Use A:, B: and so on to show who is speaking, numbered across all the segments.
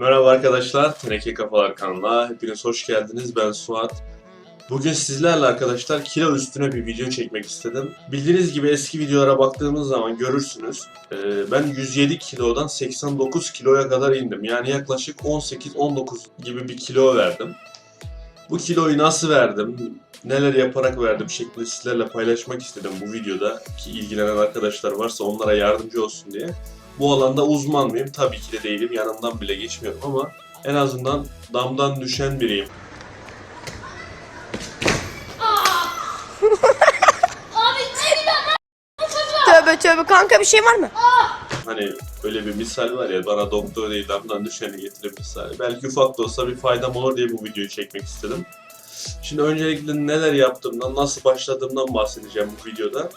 A: Merhaba arkadaşlar, Teneke Kafalar kanalına hepiniz hoş geldiniz. Ben Suat. Bugün sizlerle arkadaşlar kilo üstüne bir video çekmek istedim. Bildiğiniz gibi eski videolara baktığımız zaman görürsünüz. Ee, ben 107 kilodan 89 kiloya kadar indim. Yani yaklaşık 18-19 gibi bir kilo verdim. Bu kiloyu nasıl verdim, neler yaparak verdim şeklinde sizlerle paylaşmak istedim bu videoda. Ki ilgilenen arkadaşlar varsa onlara yardımcı olsun diye. Bu alanda uzman mıyım? Tabii ki de değilim. Yanından bile geçmiyorum ama en azından damdan düşen biriyim.
B: Tövbe tövbe kanka bir şey var mı?
A: Hani öyle bir misal var ya bana doktor değil damdan düşeni getirir misali. Belki ufak da olsa bir faydam olur diye bu videoyu çekmek istedim. Şimdi öncelikle neler yaptığımdan, nasıl başladığımdan bahsedeceğim bu videoda.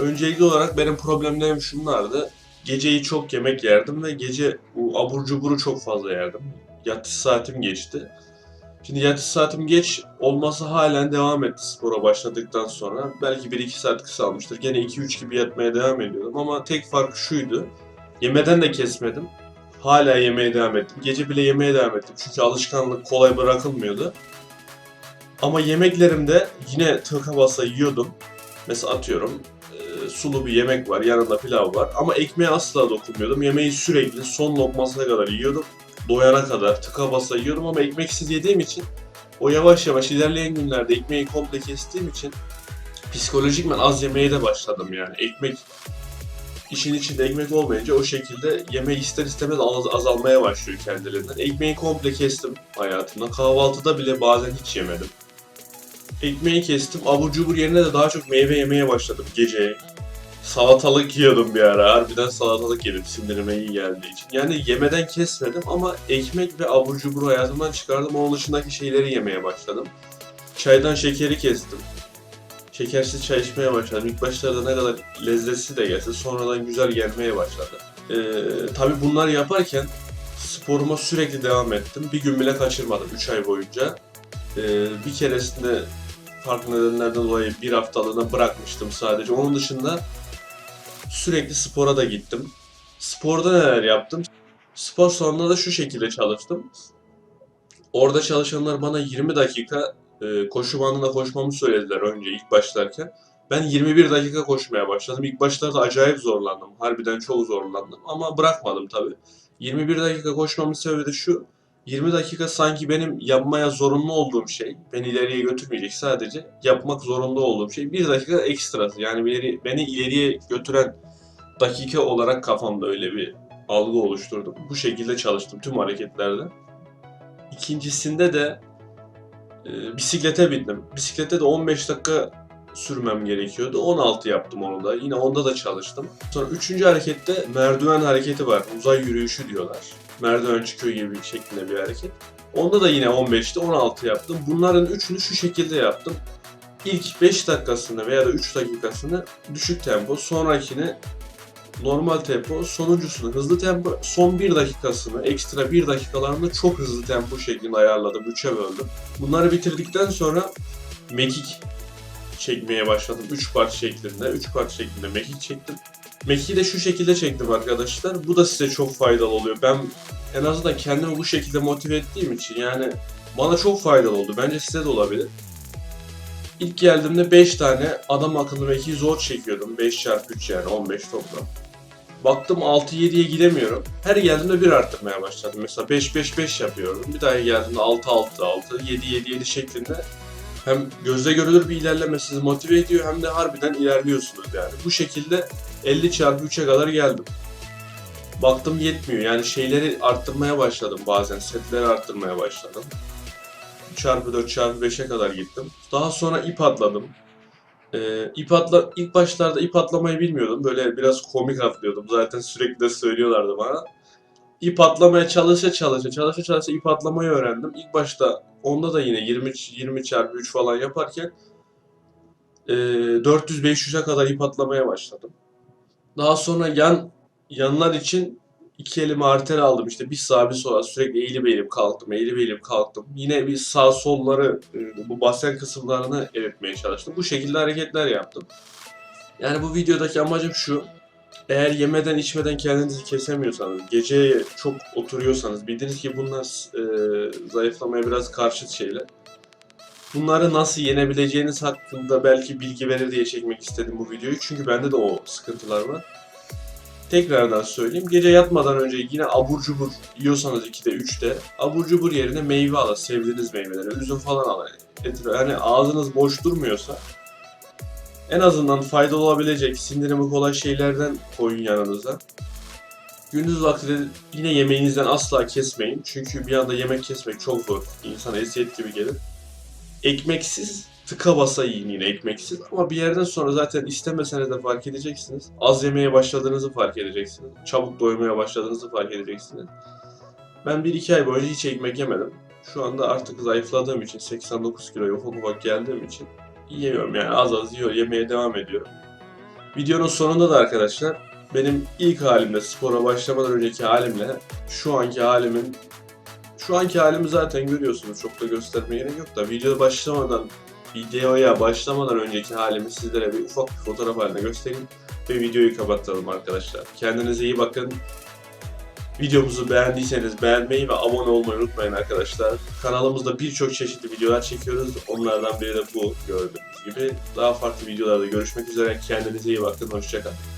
A: Öncelikli olarak benim problemlerim şunlardı. Geceyi çok yemek yerdim ve gece bu abur cuburu çok fazla yerdim. Yatış saatim geçti. Şimdi yatış saatim geç olması halen devam etti spora başladıktan sonra. Belki 1-2 saat kısalmıştır. Gene 2-3 gibi yatmaya devam ediyordum ama tek fark şuydu. Yemeden de kesmedim. Hala yemeye devam ettim. Gece bile yemeye devam ettim. Çünkü alışkanlık kolay bırakılmıyordu. Ama yemeklerimde yine tıka basa yiyordum. Mesela atıyorum sulu bir yemek var, yanında pilav var. Ama ekmeğe asla dokunmuyordum. Yemeği sürekli son lokmasına kadar yiyordum. Doyana kadar tıka basa yiyordum ama ekmeksiz yediğim için o yavaş yavaş ilerleyen günlerde ekmeği komple kestiğim için psikolojikmen az yemeye de başladım yani. Ekmek işin içinde ekmek olmayınca o şekilde yeme ister istemez az- azalmaya başlıyor kendiliğinden. Ekmeği komple kestim hayatımda. Kahvaltıda bile bazen hiç yemedim. Ekmeği kestim. Abur cubur yerine de daha çok meyve yemeye başladım gece. Salatalık yiyordum bir ara. Harbiden salatalık yedim sindirime iyi geldiği için. Yani yemeden kesmedim ama ekmek ve abur cubur hayatımdan çıkardım. Onun dışındaki şeyleri yemeye başladım. Çaydan şekeri kestim. Şekersiz çay içmeye başladım. İlk başlarda ne kadar lezzetsiz de gelse sonradan güzel gelmeye başladı. Ee, tabii bunları yaparken sporuma sürekli devam ettim. Bir gün bile kaçırmadım 3 ay boyunca. Ee, bir keresinde farklı nedenlerden dolayı bir haftalığına bırakmıştım sadece. Onun dışında sürekli spora da gittim. Sporda neler yaptım? Spor salonunda da şu şekilde çalıştım. Orada çalışanlar bana 20 dakika e, koşu bandında koşmamı söylediler önce ilk başlarken. Ben 21 dakika koşmaya başladım. İlk başlarda acayip zorlandım. Harbiden çok zorlandım ama bırakmadım tabii. 21 dakika koşmamın sebebi de şu. 20 dakika sanki benim yapmaya zorunlu olduğum şey. Beni ileriye götürmeyecek sadece. Yapmak zorunda olduğum şey. 1 dakika ekstrası. Yani beni, beni ileriye götüren dakika olarak kafamda öyle bir algı oluşturdum. Bu şekilde çalıştım tüm hareketlerde. İkincisinde de e, bisiklete bindim. Bisiklete de 15 dakika sürmem gerekiyordu. 16 yaptım onu da. Yine onda da çalıştım. Sonra üçüncü harekette merdiven hareketi var. Uzay yürüyüşü diyorlar. Merdiven çıkıyor gibi bir şeklinde bir hareket. Onda da yine 15'te 16 yaptım. Bunların üçünü şu şekilde yaptım. İlk 5 dakikasını veya da 3 dakikasını düşük tempo, sonrakini normal tempo, sonuncusunu hızlı tempo, son 1 dakikasını ekstra 1 dakikalarını çok hızlı tempo şeklinde ayarladım, 3'e böldüm. Bunları bitirdikten sonra mekik çekmeye başladım. 3 part şeklinde, 3 part şeklinde mekik çektim. Mekiği de şu şekilde çektim arkadaşlar. Bu da size çok faydalı oluyor. Ben en azından kendimi bu şekilde motive ettiğim için yani bana çok faydalı oldu. Bence size de olabilir. İlk geldiğimde 5 tane adam akıllı mekiği zor çekiyordum. 5 çarpı 3 yani 15 toplam. Baktım 6-7'ye gidemiyorum. Her geldiğimde bir arttırmaya başladım. Mesela 5-5-5 yapıyorum. Bir daha geldiğimde 6-6-6, 7-7-7 şeklinde hem gözle görülür bir ilerleme sizi motive ediyor hem de harbiden ilerliyorsunuz yani. Bu şekilde 50 çarpı 3'e kadar geldim. Baktım yetmiyor yani şeyleri arttırmaya başladım bazen setleri arttırmaya başladım. 3 çarpı 4 çarpı 5'e kadar gittim. Daha sonra ip atladım. Ee, ip atla ilk başlarda ip atlamayı bilmiyordum. Böyle biraz komik atlıyordum. Zaten sürekli de söylüyorlardı bana. İp atlamaya çalışa çalışa çalışa çalışa ip atlamayı öğrendim. İlk başta onda da yine 20 20 çarpı 3 falan yaparken e, 400-500'e kadar ip atlamaya başladım. Daha sonra yan yanlar için iki elime arter aldım işte bir sağa bir sola sürekli eğilip eğilip kalktım eğilip eğilip kalktım. Yine bir sağ solları e, bu basen kısımlarını eritmeye çalıştım. Bu şekilde hareketler yaptım. Yani bu videodaki amacım şu. eğer yemeden içmeden kendinizi kesemiyorsanız, geceye çok oturuyorsanız, bildiğiniz ki bunlar e, zayıflamaya biraz karşıt şeyler. Bunları nasıl yenebileceğiniz hakkında belki bilgi verir diye çekmek istedim bu videoyu. Çünkü bende de o sıkıntılar var. Tekrardan söyleyeyim. Gece yatmadan önce yine abur cubur yiyorsanız 2'de 3'te abur cubur yerine meyve alın. Sevdiğiniz meyveleri. Üzüm falan alın. Yani ağzınız boş durmuyorsa en azından faydalı olabilecek sindirimi kolay şeylerden koyun yanınıza. Gündüz vakti de yine yemeğinizden asla kesmeyin. Çünkü bir anda yemek kesmek çok zor. İnsana eziyet gibi gelir. Ekmeksiz tıka basa yiyin yine ekmeksiz. Ama bir yerden sonra zaten istemeseniz de fark edeceksiniz. Az yemeye başladığınızı fark edeceksiniz. Çabuk doymaya başladığınızı fark edeceksiniz. Ben 1-2 ay boyunca hiç ekmek yemedim. Şu anda artık zayıfladığım için 89 kilo ufak ufak geldiğim için yemiyorum yani az az yiyor yemeye devam ediyorum. Videonun sonunda da arkadaşlar benim ilk halimle spora başlamadan önceki halimle şu anki halimin şu anki halimi zaten görüyorsunuz çok da göstermeye gerek yok da video başlamadan videoya başlamadan önceki halimi sizlere bir ufak bir fotoğraf halinde göstereyim ve videoyu kapatalım arkadaşlar. Kendinize iyi bakın. Videomuzu beğendiyseniz beğenmeyi ve abone olmayı unutmayın arkadaşlar. Kanalımızda birçok çeşitli videolar çekiyoruz. Onlardan biri de bu gördüğünüz gibi. Daha farklı videolarda görüşmek üzere. Kendinize iyi bakın. Hoşçakalın.